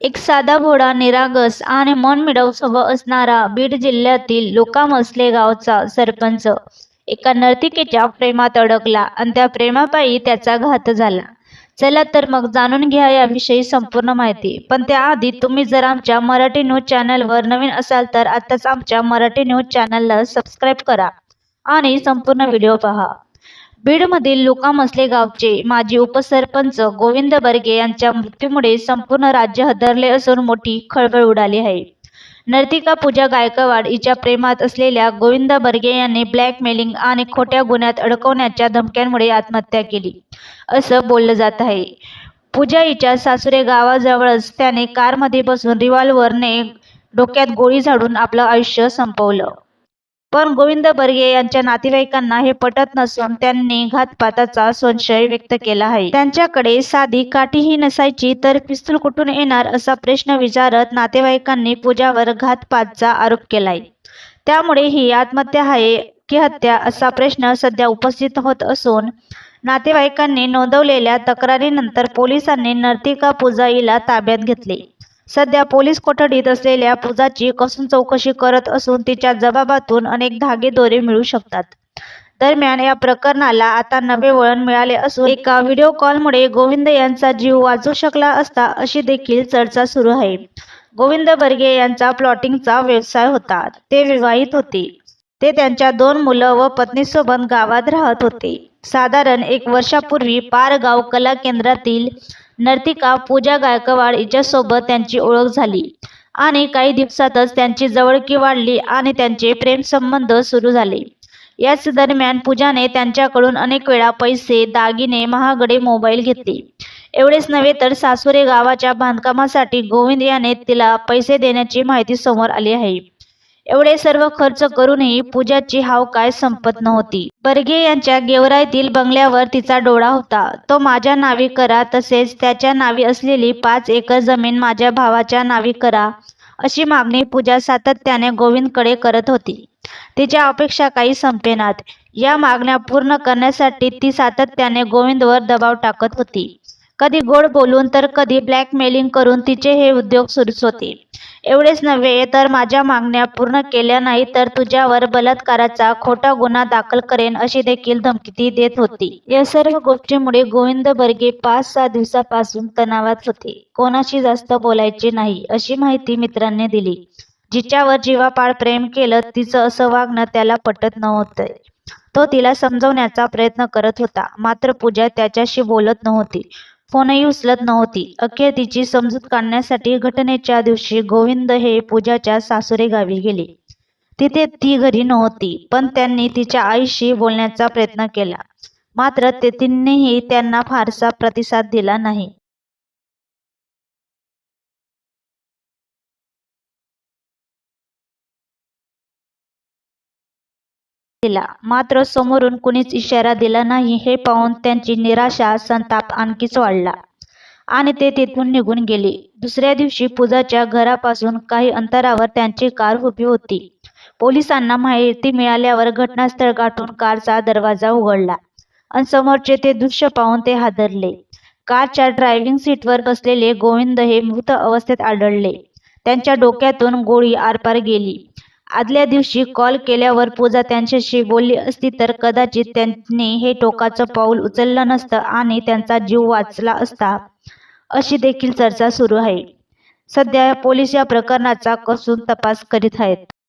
एक साधा भोळा निरागस आणि मन स्वभाव असणारा बीड जिल्ह्यातील लोकामसले गावचा सरपंच. एका नर्तिकेच्या प्रेमात अडकला आणि त्या प्रेमापायी त्याचा घात झाला. चला तर मग जाणून घ्या याविषयी संपूर्ण माहिती. पण त्याआधी तुम्ही जर आमच्या मराठी न्यूज चॅनलवर नवीन असाल तर आत्ताच आमच्या मराठी न्यूज चॅनलला सबस्क्राईब करा आणि संपूर्ण व्हिडिओ पहा. बीडमधील लुकामसले गावचे माजी उपसरपंच गोविंद बर्गे यांच्या मृत्यूमुळे संपूर्ण राज्य हदरले असून मोठी खळबळ उडाली आहे. नर्तिका पूजा गायकवाड हिच्या प्रेमात असलेल्या गोविंद बर्गे यांनी ब्लॅकमेलिंग आणि खोट्या गुन्ह्यात अडकवण्याच्या धमक्यांमुळे आत्महत्या केली असं बोललं जात आहे. पूजा हिच्या सासुरे गावाजवळच त्याने कारमध्ये बसून रिव्हॉल्व्हरने डोक्यात गोळी झाडून आपलं आयुष्य संपवलं. पण गोविंद बर्गे यांच्या नातेवाईकांना हे पटत नसून त्यांनी घातपाताचा संशय व्यक्त केला आहे. त्यांच्याकडे साधी काठीही नसायची तर पिस्तूल कुठून येणार असा प्रश्न विचारत नातेवाईकांनी पूजावर घातपातचा आरोप केलाय. त्यामुळे ही आत्महत्या आहे की हत्या असा प्रश्न सध्या उपस्थित होत असून नातेवाईकांनी नोंदवलेल्या तक्रारीनंतर पोलिसांनी नर्तिका पूजा हिला ताब्यात घेतले. सध्या पोलीस कोठडीत असलेल्या पूजाची कसून चौकशी करत असून तिच्या जबाबातून अनेक धागेदोरे मिळू शकतात. दरम्यान या प्रकरणाला आता नवे वळण मिळाले असून एका व्हिडिओ कॉलमुळे गोविंद यांचा जीव वाचू शकला असता अशी देखील चर्चा सुरू आहे. गोविंद बर्गे यांचा प्लॉटिंगचा व्यवसाय होता. ते विवाहित होते. ते त्यांच्या दोन मुलं व पत्नीसोबत गावात राहत होते. साधारण एक वर्षापूर्वी पारगाव कला केंद्रातील नर्तिका पूजा गायकवाड हिच्यासोबत त्यांची ओळख झाली आणि काही दिवसातच त्यांची जवळकी वाढली आणि त्यांचे प्रेमसंबंध सुरू झाले. याच दरम्यान पूजाने त्यांच्याकडून अनेक वेळा पैसे दागिने महागडे मोबाईल घेतले. एवढेच नव्हे तर सासुरे गावाच्या बांधकामासाठी गोविंद याने तिला पैसे देण्याची माहिती समोर आली आहे. एवढे सर्व खर्च करूनही पूजाची हाव काय संपत नव्हती. बर्गे यांच्या गेवराईतील बंगल्यावर तिचा डोळा होता. तो माझ्या नावी करा तसेच त्याच्या नावी असलेली पाच एकर जमीन माझ्या भावाच्या नावी करा अशी मागणी पूजा सातत्याने गोविंदकडे करत होती. तिच्या अपेक्षा काही संपेनात या मागण्या पूर्ण करण्यासाठी ती सातत्याने गोविंदवर दबाव टाकत होती. कधी गोड बोलून तर कधी ब्लॅकमेलिंग करून तिचे हे उद्योग सुरूच होते. एवढेच नव्हे तर माझ्या मागण्या पूर्ण केल्या नाही तर तुझ्यावर बलात्काराचा खोटा गुन्हा दाखल करेन अशी देखील धमकी ती देत होती. या सर्व गोष्टीमुळे गोविंद बर्गे पाच सहा दिवसापासून तणावात होते. कोणाशी जास्त बोलायचे नाही अशी माहिती मित्रांनी दिली. जिच्यावर जीवापाड प्रेम केलं तिचं असं वागणं त्याला पटत नव्हतं. तो तिला समजवण्याचा प्रयत्न करत होता. मात्र पूजा त्याच्याशी बोलत नव्हती. फोनही उचलत नव्हती. अखेर तिची समजूत काढण्यासाठी घटनेच्या दिवशी गोविंद हे पूजाच्या सासुरे गावी गेले. तिथे ती घरी नव्हती पण त्यांनी तिच्या आईशी बोलण्याचा प्रयत्न केला. मात्र तेथींनीही त्यांना फारसा प्रतिसाद दिला नाही. दिला. मात्र समोरून कुणीच इशारा दिला नाही हे पाहून त्यांची निराशा संताप आणखीच वाढला आणि ते तिथून निघून गेले. दुसऱ्या दिवशी पूजाच्या घरापासून काही अंतरावर त्यांची कार उभी होती. पोलिसांना माहिती मिळाल्यावर घटनास्थळ गाठून कारचा दरवाजा उघडला आणि समोरचे ते दृश्य पाहून ते हादरले. कारच्या ड्रायव्हिंग सीटवर बसलेले गोविंद हे मृत अवस्थेत आढळले. त्यांच्या डोक्यातून गोळी आरपार गेली. आदल्या दिवशी कॉल केल्यावर पूजा त्यांच्याशी बोलली असती तर कदाचित त्यांनी हे टोकाचं पाऊल उचललं नसतं आणि त्यांचा जीव वाचला असता. अशी देखील चर्चा सुरू आहे. सध्या पोलीस या प्रकरणाचा कसून तपास करीत आहेत.